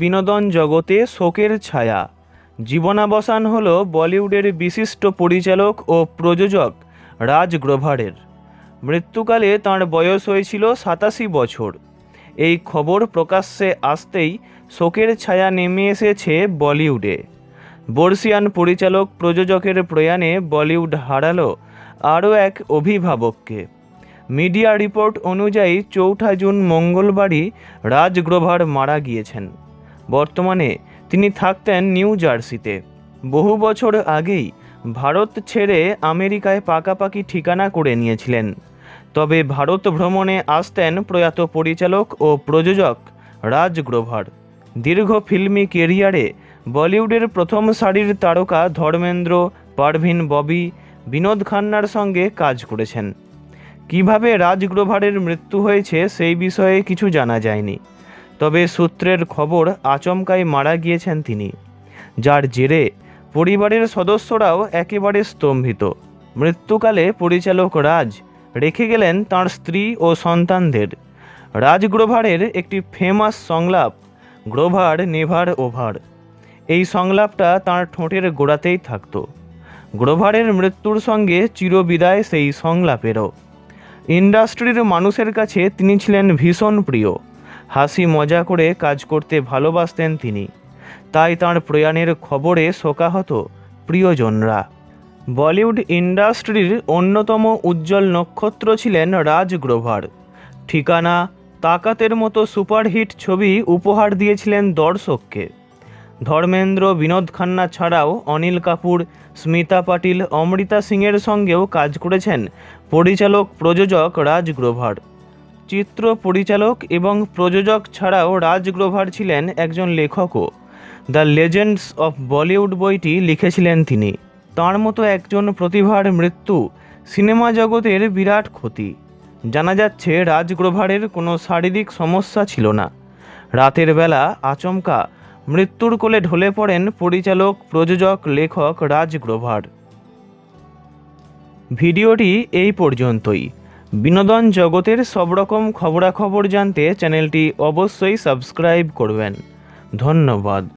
বিনোদন জগতে শোকের ছায়া। জীবনাবসান হল বলিউডের বিশিষ্ট পরিচালক ও প্রযোজক রাজ গ্রোভারের। মৃত্যুকালে তাঁর বয়স হয়েছিল সাতাশি বছর। এই খবর প্রকাশ্যে আসতেই শোকের ছায়া নেমে এসেছে বলিউডে। বর্ষিয়ান পরিচালক প্রযোজকের প্রয়াণে বলিউড হারালো আরও এক অভিভাবককে। মিডিয়া রিপোর্ট অনুযায়ী চৌঠা জুন মঙ্গলবারই রাজ গ্রোভার মারা গিয়েছেন। বর্তমানে তিনি থাকতেন নিউ জার্সিতে। বহু বছর আগেই ভারত ছেড়ে আমেরিকায় পাকাপাকি ঠিকানা করে নিয়েছিলেন। তবে ভারত ভ্রমণে আসতেন প্রয়াত পরিচালক ও প্রযোজক রাজ গ্রোভার। দীর্ঘ ফিল্মি কেরিয়ারে বলিউডের প্রথম সারির তারকা ধর্মেন্দ্র, পারভিন ববি, বিনোদ খান্নার সঙ্গে কাজ করেছেন। কীভাবে রাজ গ্রোভারের মৃত্যু হয়েছে সেই বিষয়ে কিছু জানা যায়নি। তবে সূত্রের খবর আচমকাই মারা গিয়েছেন তিনি। যার জেরে পরিবারের সদস্যরাও একেবারে স্তম্ভিত। মৃত্যুকালে পরিচালক রাজ রেখে গেলেন তার স্ত্রী ও সন্তানদের। রাজ গ্রোভারের একটি ফেমাস সংলাপ, গ্রোভার নেভার ওভার। এই সংলাপটা তার ঠোঁটের গোড়াতেই থাকত। গ্রোভারের মৃত্যুর সঙ্গে চিরবিদায় সেই সংলাপেরও। ইন্ডাস্ট্রির মানুষের কাছে তিনি ছিলেন ভীষণ প্রিয়। হাসি মজা করে কাজ করতে ভালোবাসতেন তিনি। তাই তাঁর প্রয়াণের খবরে শোকাহত প্রিয়জনরা। বলিউড ইন্ডাস্ট্রির অন্যতম উজ্জ্বল নক্ষত্র ছিলেন রাজ গ্রোভার। ঠিকানা, তাকাতের মতো সুপারহিট ছবি উপহার দিয়েছিলেন দর্শককে। ধর্মেন্দ্র বিনোদ খান্না ছাড়াও অনিল কাপুর, স্মিতা পাটিল, অমৃতা সিংয়ের সঙ্গেও কাজ করেছেন পরিচালক প্রযোজক রাজ গ্রোভার। চিত্র পরিচালক এবং প্রযোজক ছাড়াও রাজ গ্রোভার ছিলেন একজন লেখকও। দ্য লেজেন্ডস অফ বলিউড বইটি লিখেছিলেন তিনি। তাঁর মতো একজন প্রতিভার মৃত্যু সিনেমা জগতের বিরাট ক্ষতি। জানা যাচ্ছে রাজ গ্রোভারের কোনো শারীরিক সমস্যা ছিল না। রাতের বেলা আচমকা মৃত্যুর কোলে ঢলে পড়েন পরিচালক, প্রযোজক, লেখক রাজ গ্রোভার ভিডিওটি এই পর্যন্তই। বিনোদন জগতের সব রকম খবরাখবর জানতে চ্যানেলটি অবশ্যই সাবস্ক্রাইব করবেন। ধন্যবাদ।